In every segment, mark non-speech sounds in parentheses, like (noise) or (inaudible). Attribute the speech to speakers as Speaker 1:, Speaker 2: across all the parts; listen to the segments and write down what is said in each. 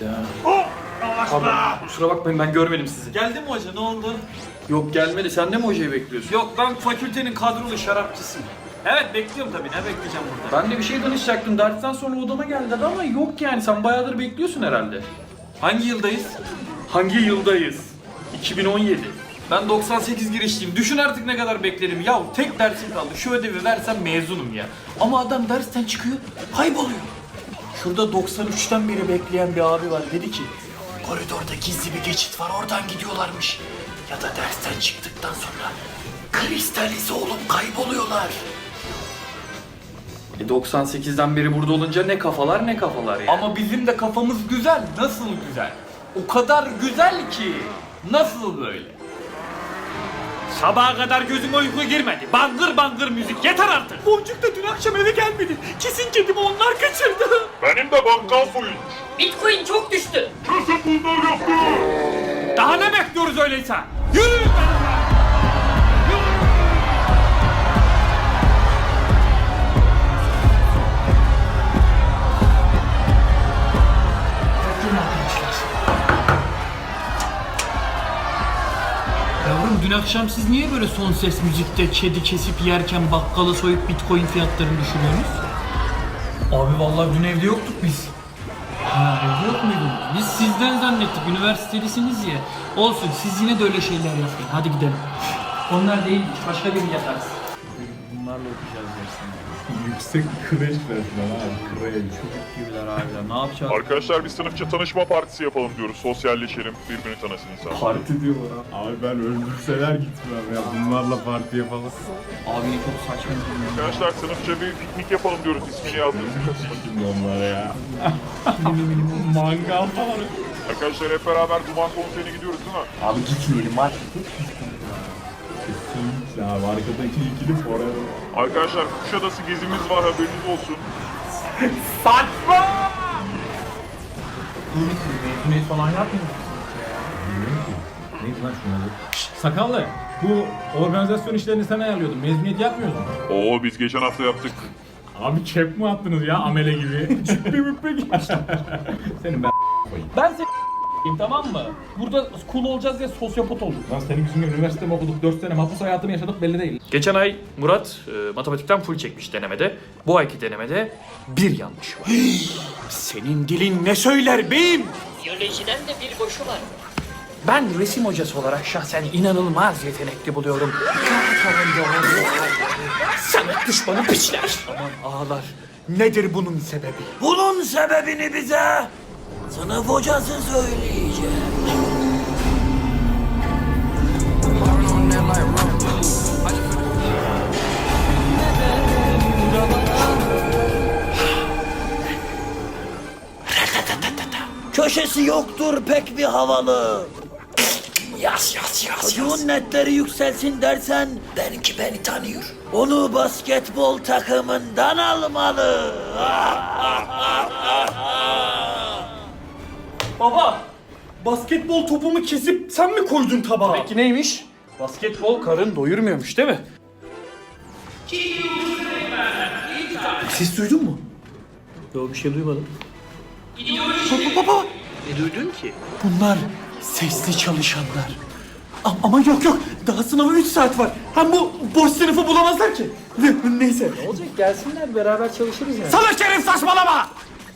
Speaker 1: Hayda. Abi kusura bakmayın ben görmedim sizi.
Speaker 2: Geldi mi hoca ne oldu?
Speaker 1: Yok gelmedi. Sen de mi hocayı bekliyorsun?
Speaker 2: Yok ben fakültenin kadrolu şarapçısıyım. Evet bekliyorum tabii ne bekleyeceğim burada.
Speaker 1: Ben de bir şey danışacaktım. Dersten sonra odama gel dedi ama yok yani. Sen bayağıdır bekliyorsun herhalde.
Speaker 2: Hangi yıldayız?
Speaker 1: Hangi yıldayız? 2017.
Speaker 2: Ben 98 girişliyim. Düşün artık ne kadar beklerim. Ya tek dersim kaldı. Şu ödevi versem mezunum ya. Ama adam dersten çıkıyor, kayboluyor. Şurada 93'ten beri bekleyen bir abi var. Dedi ki, koridorda gizli bir geçit var. Oradan gidiyorlarmış. Ya da dersten çıktıktan sonra kristalize olup kayboluyorlar.
Speaker 1: E 98'den beri burada olunca ne kafalar ne kafalar yani.
Speaker 2: Ama bizim de kafamız güzel. Nasıl güzel? O kadar güzel ki. Nasıl böyle? Sabaha kadar gözüme uyku girmedi. Bangır bangır müzik yeter artık. Boncuk da dün akşam eve gelmedi. Kesin kedimi onlar kaçırdı.
Speaker 3: Benim de bankal soyulmuş.
Speaker 4: Bitcoin çok düştü.
Speaker 3: Kesin bunlar yaptı.
Speaker 2: Daha ne bekliyoruz öyleyse? Yürüyün
Speaker 5: akşam siz niye böyle son ses müzikte kedi kesip yerken bakkalı soyup bitcoin fiyatlarını düşürüyorsunuz?
Speaker 1: Abi vallahi dün evde yoktuk biz.
Speaker 5: Ha evde yok muydun? Biz sizden zannettik üniversitelisiniz ya. Olsun siz yine de öyle şeyler yapmayın. Hadi gidelim. Onlar değil başka birini yaparız.
Speaker 1: Bunlarla okuyacağız dersini.
Speaker 6: Yüksek kreş resmen abi kreş.
Speaker 1: Gibiler abiler. Ne yapacağız?
Speaker 3: Arkadaşlar bir sınıfça tanışma partisi yapalım diyoruz. Sosyalleşelim, birbirini tanısın insan.
Speaker 1: Parti diyorlar abi.
Speaker 6: Abi ben öldürseler gitmem ya bunlarla parti yapalım.
Speaker 1: Abi ne çok saçma bir şey.
Speaker 3: Arkadaşlar sınıfça bir piknik yapalım diyoruz. İsmini yazdım.
Speaker 6: Şimdi onlara ya. (laughs) Mangal falan.
Speaker 3: Arkadaşlar hep beraber Duman konserine gidiyoruz değil mi?
Speaker 1: Abi gitmeyelim var.
Speaker 6: Kesinlikle abi arkadaki ikili forever.
Speaker 3: Arkadaşlar Kuşadası gezimiz var haberiniz olsun.
Speaker 1: Mezuniyet falan yapmıyor
Speaker 6: Neydi lan şunları? Sakallı. Bu organizasyon işlerini sen ayarlıyordun. Mezuniyet yapmıyordun.
Speaker 3: Oo biz geçen hafta yaptık.
Speaker 6: Abi kep mi attınız ya amele gibi? Cübbe mübbe gibi. Senin ben
Speaker 5: Ben seni tamam mı? Burada cool olacağız diye sosyopat olduk.
Speaker 6: Lan senin yüzünden üniversite mi okuduk? 4 sene mahpus hayatını yaşadık belli değil.
Speaker 1: Geçen ay Murat e, matematikten full çekmiş denemede. Bu ayki denemede bir yanlış var. (gasps)
Speaker 2: Senin dilin ne söyler beyim?
Speaker 4: Biyolojiden de bir boşu var.
Speaker 1: Ben resim hocası olarak şahsen inanılmaz yetenekli buluyorum.
Speaker 2: Sanat düşmanı piçler. Aman ağlar. Nedir bunun sebebi? Bunun sebebini bize sınıf hocası söyleyecek. Köşesi yoktur pek bir havalı. Yaz yaz yaz Çocuğun netleri yükselsin dersen benimki beni tanıyor. Onu basketbol takımından almalı. (laughs) Baba, basketbol topumu kesip sen mi koydun tabağa?
Speaker 1: Peki neymiş? Basketbol karın doyurmuyormuş değil mi?
Speaker 2: Ses duydun mu?
Speaker 5: Yok bir şey duymadım.
Speaker 2: Baba baba.
Speaker 1: Ne duydun ki?
Speaker 2: Bunlar sesli çalışanlar. Ama, ama yok yok daha sınava 3 saat var. Hem bu boş sınıfı bulamazlar ki. Ne- Neyse.
Speaker 5: Ne olacak gelsinler beraber çalışırız yani.
Speaker 2: Salak herif saçmalama!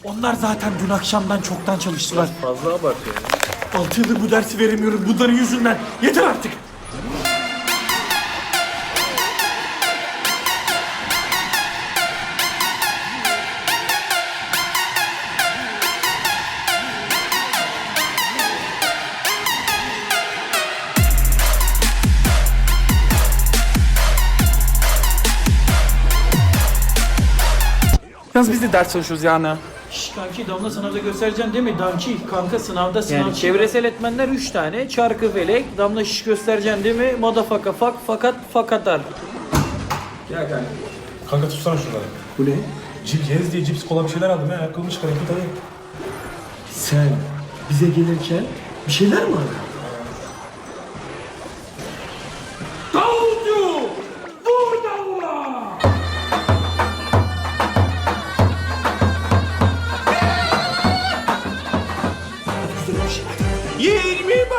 Speaker 2: Onlar zaten dün akşamdan çoktan çalıştılar.
Speaker 5: Fazla abartıyor.
Speaker 2: 6 yıldır bu dersi veremiyorum bunların yüzünden. Yeter artık. Yalnız biz de ders çalışıyoruz yani.
Speaker 5: Şş, kanki Damla sınavda göstereceksin değil mi? Danki kanka sınavda sınav.
Speaker 7: Yani çevresel etmenler 3 tane. Çarkı felek, damla şiş göstereceksin değil mi? Madafaka fak, fakat fakatar.
Speaker 6: Kanka tutsana şunları.
Speaker 5: Bu ne?
Speaker 6: Cips yeriz diye cips kola bir şeyler aldım ya. Ayakkabımı çıkarayım bir tane.
Speaker 5: Sen bize gelirken bir şeyler mi aradın?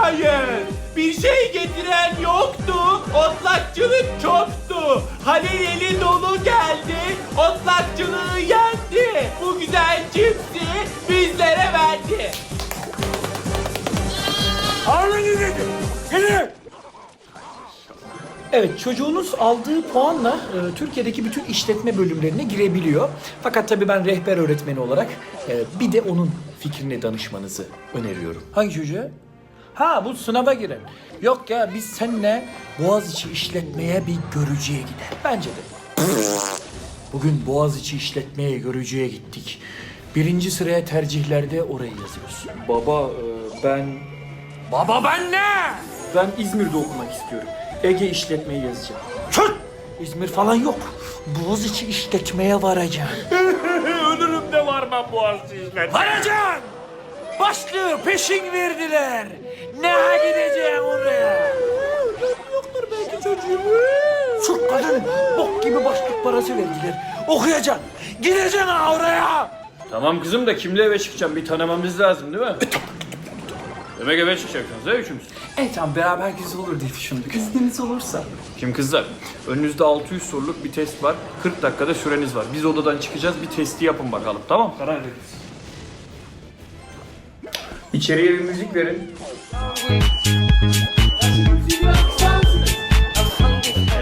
Speaker 6: Hayır, bir şey getiren yoktu. Otlakçılık çoktu. Halil eli dolu geldi. Otlakçılığı yendi. Bu güzel cipsi bizlere verdi.
Speaker 1: Evet çocuğunuz aldığı puanla e, Türkiye'deki bütün işletme bölümlerine girebiliyor. Fakat tabii ben rehber öğretmeni olarak e, bir de onun fikrine danışmanızı öneriyorum. Hangi çocuğa? Ha bu sınava giren. Yok ya biz seninle Boğaziçi işletmeye bir görücüye gider. Bence de. Bugün Boğaziçi işletmeye görücüye gittik. Birinci sıraya tercihlerde orayı yazıyoruz. Baba e, ben... Baba ben ne? Ben İzmir'de okumak istiyorum. Ege işletmeyi yazacağım. Çık! İzmir falan yok. Boğaziçi işletmeye varacağım. (laughs)
Speaker 6: Ölürüm de varmam bu arzu işler.
Speaker 1: Başlığı peşin verdiler. Ne gideceğim oraya? Yoktur belki çocuğum. Sus kadın. Bok gibi başlık parası verdiler. Okuyacaksın. Gideceksin ha oraya.
Speaker 8: Tamam kızım da kimle eve çıkacağım bir tanımamız lazım değil mi? Demek eve çıkacaksınız ha üçümüz.
Speaker 1: Evet tamam beraber güzel olur diye düşündük. İzniniz olursa.
Speaker 8: Kim kızlar? Önünüzde 600 soruluk bir test var. 40 dakikada süreniz var. Biz odadan çıkacağız. Bir testi yapın bakalım. Tamam? Karar veririz. İçeriye bir müzik verin.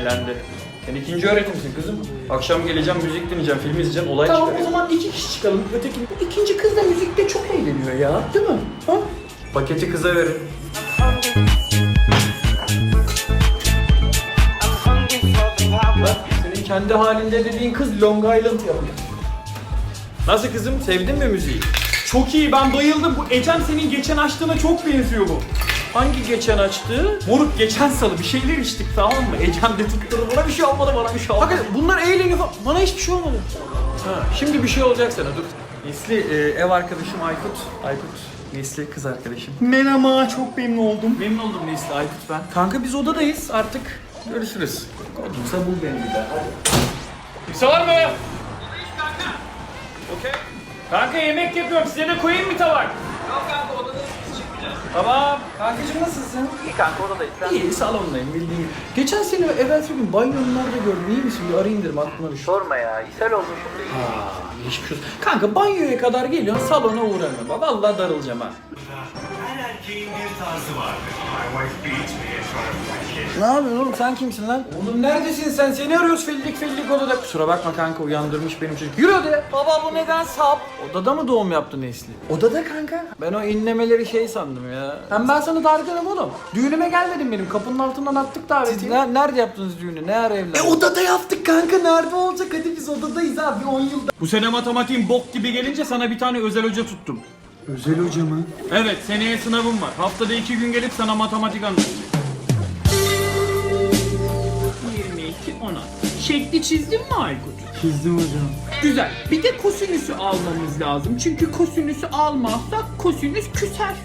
Speaker 8: Elendi. Sen ikinci öğretimsin kızım. Akşam geleceğim, müzik dinleyeceğim, film izleyeceğim, olay
Speaker 1: Tamam o zaman iki kişi çıkalım. Öteki, bu ikinci kız da müzikte çok eğleniyor ya. Değil mi? Ha?
Speaker 8: Paketi kıza verin. Bak, senin kendi halinde dediğin kız Long Island yapıyor. Nasıl kızım? Sevdin mi müziği?
Speaker 6: Çok iyi ben bayıldım. Bu Ecem senin geçen açtığına çok benziyor bu.
Speaker 8: Hangi geçen açtı?
Speaker 6: Moruk geçen salı bir şeyler içtik tamam mı? Ecem de tutturdu. Bana bir şey olmadı bana bir şey olmadı.
Speaker 1: Hakikaten bunlar eğleniyor falan. Bana hiçbir şey olmadı.
Speaker 8: Ha, şimdi bir şey olacak sana dur. Nesli e, ev arkadaşım Aykut. Aykut Nesli kız arkadaşım.
Speaker 6: Merhaba çok memnun oldum.
Speaker 8: Memnun oldum Nesli Aykut ben.
Speaker 1: Kanka biz odadayız artık.
Speaker 8: Görüşürüz.
Speaker 1: Kodumsa bul beni bir daha.
Speaker 8: Kimse var mı? Okey. Kanka yemek yapıyorum. Size de koyayım mı tabak? Yok kanka odada çıkmayacağız. Tamam.
Speaker 1: Kankacığım nasılsın?
Speaker 8: İyi kanka odadayız. Sen?
Speaker 1: İyi salondayım bildiğin. Geçen sene evvelsi gün banyonun nerede gördüm iyi misin? Bir arayayım dedim aklıma düştü.
Speaker 8: Sorma ya. ishal olmuşum.
Speaker 1: Aa, geçmiş olsun. Kanka banyoya kadar geliyorsun salona uğramıyorum. Vallahi darılacağım ha.
Speaker 9: Her erkeğin bir tarzı vardır. My wife beats me in front of my kids.
Speaker 1: Ne yapıyorsun oğlum sen kimsin lan? Oğlum neredesin sen? Seni arıyoruz fellik fellik odada. Kusura bakma kanka uyandırmış benim çocuk. Yürü odaya. Baba bu neden sap? Odada mı doğum yaptı Nesli? Odada kanka. Ben o inlemeleri şey sandım ya. Hem ben sana dargınım oğlum. Düğünüme gelmedin benim. Kapının altından attık davetiyi. Ne, nerede yaptınız düğünü? Ne ara evlendiniz? E odada yaptık kanka. Nerede olacak? Hadi biz odadayız abi 10 yılda.
Speaker 6: Bu sene matematiğin bok gibi gelince sana bir tane özel hoca tuttum.
Speaker 1: Özel hoca mı?
Speaker 6: Evet seneye sınavım var. Haftada iki gün gelip sana matematik anlatacağım. 22 16. Şekli çizdin mi Aykut?
Speaker 10: Çizdim hocam.
Speaker 6: Güzel. Bir de kosinüsü almamız lazım. Çünkü kosinüsü almazsak kosinüs küser.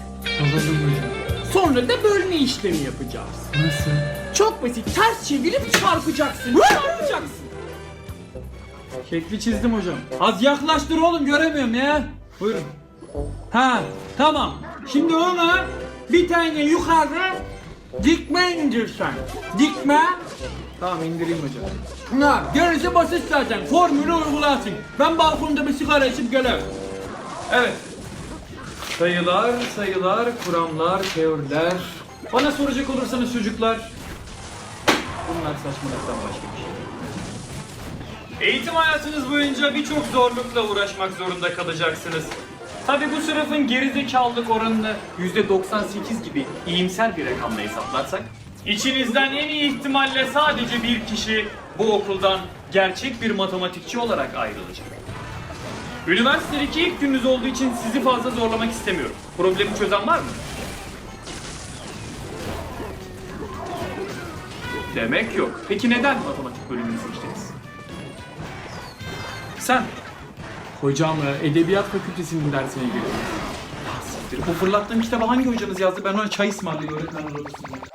Speaker 10: Alalım hocam.
Speaker 6: Sonra da bölme işlemi yapacağız.
Speaker 10: Nasıl?
Speaker 6: Çok basit. Ters çevirip çarpacaksın. Çarpacaksın. Şekli çizdim hocam. Az yaklaştır oğlum göremiyorum ya. Buyurun. Ha tamam. Şimdi ona bir tane yukarı dikme indirsen. Dikme.
Speaker 1: Tamam indireyim hocam.
Speaker 6: Ha, gerisi basit zaten. Formülü uygulasın. Ben balkonda bir sigara içip gelirim.
Speaker 8: Evet. Sayılar, sayılar, kuramlar, teoriler. Bana soracak olursanız çocuklar, bunlar saçmalıktan başka bir şey. Eğitim hayatınız boyunca birçok zorlukla uğraşmak zorunda kalacaksınız. Tabi bu sınıfın gerizekalılık oranını %98 gibi iyimser bir rakamla hesaplarsak, içinizden en iyi ihtimalle sadece bir kişi bu okuldan gerçek bir matematikçi olarak ayrılacak. Üniversitedeki ilk gününüz olduğu için sizi fazla zorlamak istemiyorum. Problemi çözen var mı? Demek yok. Peki neden matematik bölümünü seçtiniz? Sen
Speaker 6: Hocam e, Edebiyat Fakültesi'nin dersine giriyorum.
Speaker 8: Siktir. Bu fırlattığım kitabı hangi hocanız yazdı? Ben ona çay ısmarlayayım öğretmen odasında.